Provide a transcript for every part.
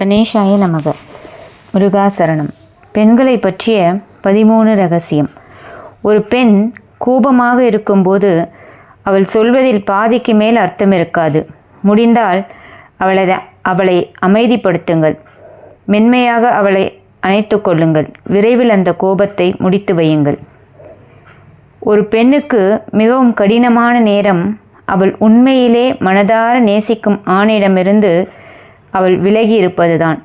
கணேஷாய நமக. முருகாசரணம். பெண்களை பற்றிய பதிமூணு ரகசியம். ஒரு பெண் கோபமாக இருக்கும்போது அவள் சொல்வதில் பாதிக்கு மேல் அர்த்தம் இருக்காது முடிந்தால் அவளை அவளை அமைதிப்படுத்துங்கள். மென்மையாக அவளை அணைத்து கொள்ளுங்கள். விரைவில் அந்த கோபத்தை முடித்து வையுங்கள். ஒரு பெண்ணுக்கு மிகவும் கடினமான நேரம் அவள் உண்மையிலே மனதார நேசிக்கும் ஆணிடமிருந்து அவள் விலகி இருப்பதுதான்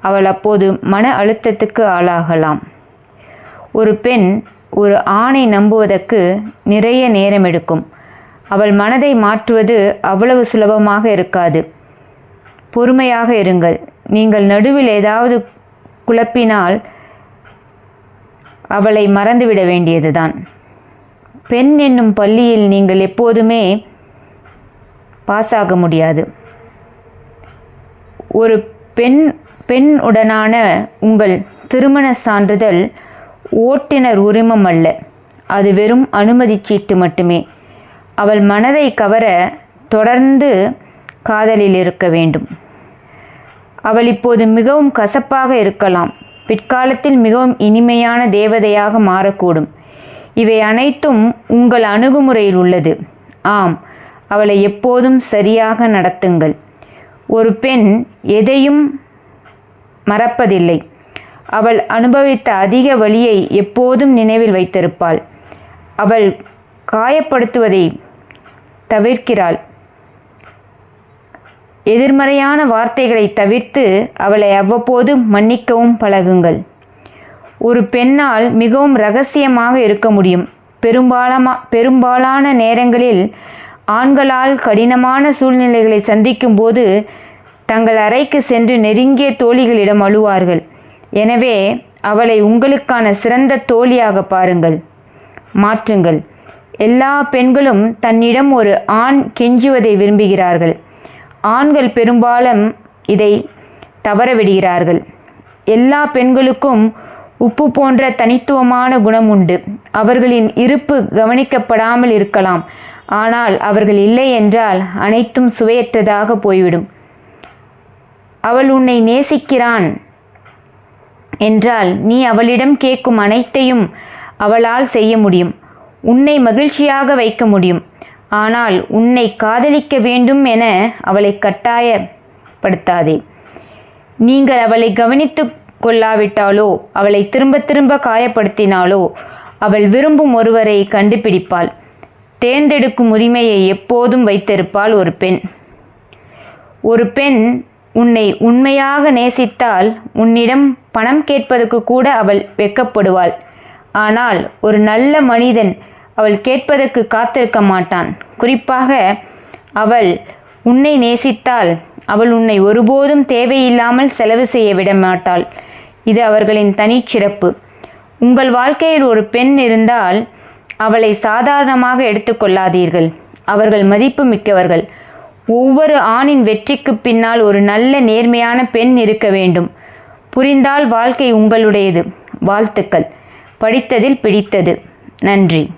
அவள் அப்போது மன அழுத்தத்துக்கு ஆளாகலாம். ஒரு பெண் ஒரு ஆணை நம்புவதற்கு நிறைய நேரம் எடுக்கும். அவள் மனதை மாற்றுவது அவ்வளவு சுலபமாக இருக்காது. பொறுமையாக இருங்கள். நீங்கள் நடுவில் ஏதாவது குழப்பினால் அவளை மறந்துவிட வேண்டியதுதான். பெண் என்னும் பள்ளியில் நீங்கள் எப்போதுமே பாஸ் ஆக முடியாது. ஒரு பெண் பெண் உடனான உங்கள் திருமண சான்றிதழ் ஓட்டுநர் உரிமம் அல்ல. அது வெறும் அனுமதி சீட்டு மட்டுமே. அவள் மனதை கவர தொடர்ந்து காதலில் இருக்க வேண்டும். அவள் இப்போது மிகவும் கசப்பாக இருக்கலாம். பிற்காலத்தில் மிகவும் இனிமையான தேவதையாக மாறக்கூடும். இவை அனைத்தும் உங்கள் அணுகுமுறையில் உள்ளது. ஆம் அவளை எப்போதும் சரியாக நடத்துங்கள். ஒரு பெண் எதையும் மறப்பதில்லை. அவள் அனுபவித்த அதிக வழியை எப்போதும் நினைவில் வைத்திருப்பாள். அவள் காயப்படுத்துவதை தவிர்க்கிறாள். எதிர்மறையான வார்த்தைகளை தவிர்த்து அவளை அவ்வப்போது மன்னிக்கவும் பழகுங்கள். ஒரு பெண்ணால் மிகவும் ரகசியமாக இருக்க முடியும். பெரும்பாலமா பெரும்பாலான நேரங்களில் ஆண்களால் கடினமான சூழ்நிலைகளை சந்திக்கும்போது தங்கள் அறைக்கு சென்று நெருங்கிய தோழிகளிடம் அழுவார்கள். எனவே அவளை உங்களுக்கான சிறந்த தோழியாக பாருங்கள். மாற்றுங்கள். எல்லா பெண்களும் தன்னிடம் ஒரு ஆண் கெஞ்சுவதை விரும்புகிறார்கள். ஆண்கள் பெரும்பாலும் இதை தவறவிடுகிறார்கள். எல்லா பெண்களுக்கும் உப்பு போன்ற தனித்துவமான குணம் உண்டு. அவர்களின் இருப்பு கவனிக்கப்படாமல் இருக்கலாம். ஆனால் அவர்கள் இல்லை என்றால் அனைத்தும் சுவையற்றதாக போய்விடும். அவள் உன்னை நேசிக்கிறான். என்றால் நீ அவளிடம் கேட்கும் அனைத்தையும் அவளால் செய்ய முடியும். உன்னை மகிழ்ச்சியாக வைக்க முடியும். ஆனால் உன்னை காதலிக்க வேண்டும் என அவளை கட்டாயப்படுத்தாதே. நீங்கள் அவளை கவனித்து கொள்ளாவிட்டாலோ அவளை திரும்ப திரும்ப காயப்படுத்தினாலோ அவள் விரும்பும் ஒருவரை கண்டுபிடிப்பாள். தேர்ந்தெடுக்கும் உரிமையை எப்போதும் வைத்திருப்பாள் ஒரு பெண். ஒரு பெண் உன்னை உண்மையாக நேசித்தால் உன்னிடம் பணம் கேட்பதற்கு கூட அவள் வெட்கப்படுவாள். ஆனால் ஒரு நல்ல மனிதன் அவள் கேட்பதற்கு காத்திருக்க மாட்டான். குறிப்பாக அவள் உன்னை நேசித்தால் அவள் உன்னை ஒருபோதும் தேவையில்லாமல் செலவு செய்ய விட மாட்டாள். இது அவர்களின் தனிச்சிறப்பு. உங்கள் வாழ்க்கையில் ஒரு பெண் இருந்தால் அவளை சாதாரணமாக எடுத்துக்கொள்ளாதீர்கள் அவர்கள் மதிப்பு மிக்கவர்கள். ஒவ்வொரு ஆணின் வெற்றிக்கு பின்னால் ஒரு நல்ல நேர்மையான பெண் இருக்க வேண்டும். புரிந்தால் வாழ்க்கை உங்களுடையது. வாழ்த்துக்கள். படித்ததில் பிடித்தது. நன்றி.